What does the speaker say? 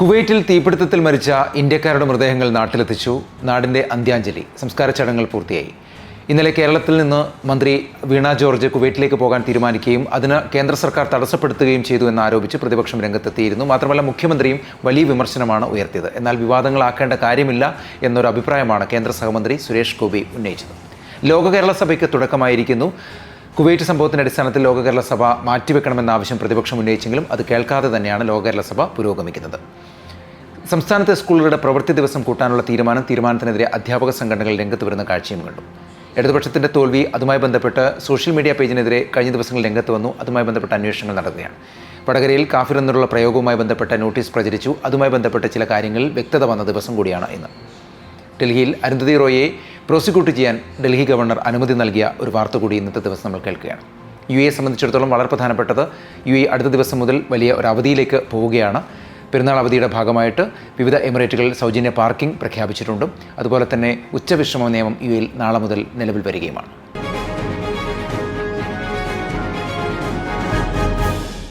കുവൈറ്റിൽ തീപിടുത്തത്തിൽ മരിച്ച ഇന്ത്യക്കാരുടെ മൃതദേഹങ്ങൾ നാട്ടിലെത്തിച്ചു. നാടിന്റെ അന്ത്യാഞ്ജലി. സംസ്കാര ചടങ്ങുകൾ പൂർത്തിയായി. ഇന്നലെ കേരളത്തിൽ നിന്ന് മന്ത്രി വീണ ജോർജ് കുവൈറ്റിലേക്ക് പോകാൻ തീരുമാനിക്കുകയും അതിന് കേന്ദ്ര സർക്കാർ തടസ്സപ്പെടുത്തുകയും ചെയ്തു എന്നാരോപിച്ച് പ്രതിപക്ഷം രംഗത്തെത്തിയിരുന്നു. മാത്രമല്ല മുഖ്യമന്ത്രിയും വലിയ വിമർശനമാണ് ഉയർത്തിയത്. എന്നാൽ വിവാദങ്ങളാക്കേണ്ട കാര്യമില്ല എന്നൊരു അഭിപ്രായമാണ് കേന്ദ്ര സഹമന്ത്രി സുരേഷ് ഗോപി ഉന്നയിച്ചത്. ലോക കേരള സഭയ്ക്ക് തുടക്കമായിരിക്കുന്നു. കുവൈറ്റ് സംഭവത്തിന്റെ അടിസ്ഥാനത്തിൽ ലോക കേരള സഭ മാറ്റിവെക്കണമെന്ന ആവശ്യം പ്രതിപക്ഷം ഉന്നയിച്ചെങ്കിലും അത് കേൾക്കാതെ തന്നെയാണ് ലോക കേരള സഭ പുരോഗമിക്കുന്നത്. സംസ്ഥാനത്തെ സ്കൂളുകളുടെ പ്രവൃത്തി ദിവസം കൂട്ടാനുള്ള തീരുമാനം തീരുമാനത്തിനെതിരെ അധ്യാപക സംഘടനകൾ രംഗത്ത് വരുന്ന കാഴ്ചയും കണ്ടു. ഇടതുപക്ഷത്തിന്റെ തോൽവി അതുമായി ബന്ധപ്പെട്ട് സോഷ്യൽ മീഡിയ പേജിനെതിരെ കഴിഞ്ഞ ദിവസങ്ങൾ രംഗത്ത് വന്നു. അതുമായി ബന്ധപ്പെട്ട അന്വേഷണങ്ങൾ നടക്കുകയാണ്. വടകരയിൽ കാഫിർ എന്നുള്ള പ്രയോഗവുമായി ബന്ധപ്പെട്ട നോട്ടീസ് പ്രചരിച്ചു. അതുമായി ബന്ധപ്പെട്ട ചില കാര്യങ്ങളിൽ വ്യക്തത വന്ന ദിവസം കൂടിയാണ് ഇന്ന്. ഡൽഹിയിൽ അരുന്ധതി റോയെ പ്രോസിക്യൂട്ട് ചെയ്യാൻ ഡൽഹി ഗവർണർ അനുമതി നൽകിയ ഒരു വാർത്ത കൂടി ഇന്നത്തെ ദിവസം നമ്മൾ കേൾക്കുകയാണ്. യു എ സംബന്ധിച്ചിടത്തോളം വളരെ പ്രധാനപ്പെട്ടത് യു എ അടുത്ത ദിവസം മുതൽ വലിയ ഒരു അവധിയിലേക്ക് പോവുകയാണ്. പെരുന്നാൾ അവധിയുടെ ഭാഗമായിട്ട് വിവിധ എമിറേറ്റുകളിൽ സൗജന്യ പാർക്കിംഗ് പ്രഖ്യാപിച്ചിട്ടുണ്ട്. അതുപോലെ തന്നെ ഉച്ചവിശ്രമ നിയമം യു എയിൽ നാളെ മുതൽ നിലവിൽ വരികയുമാണ്.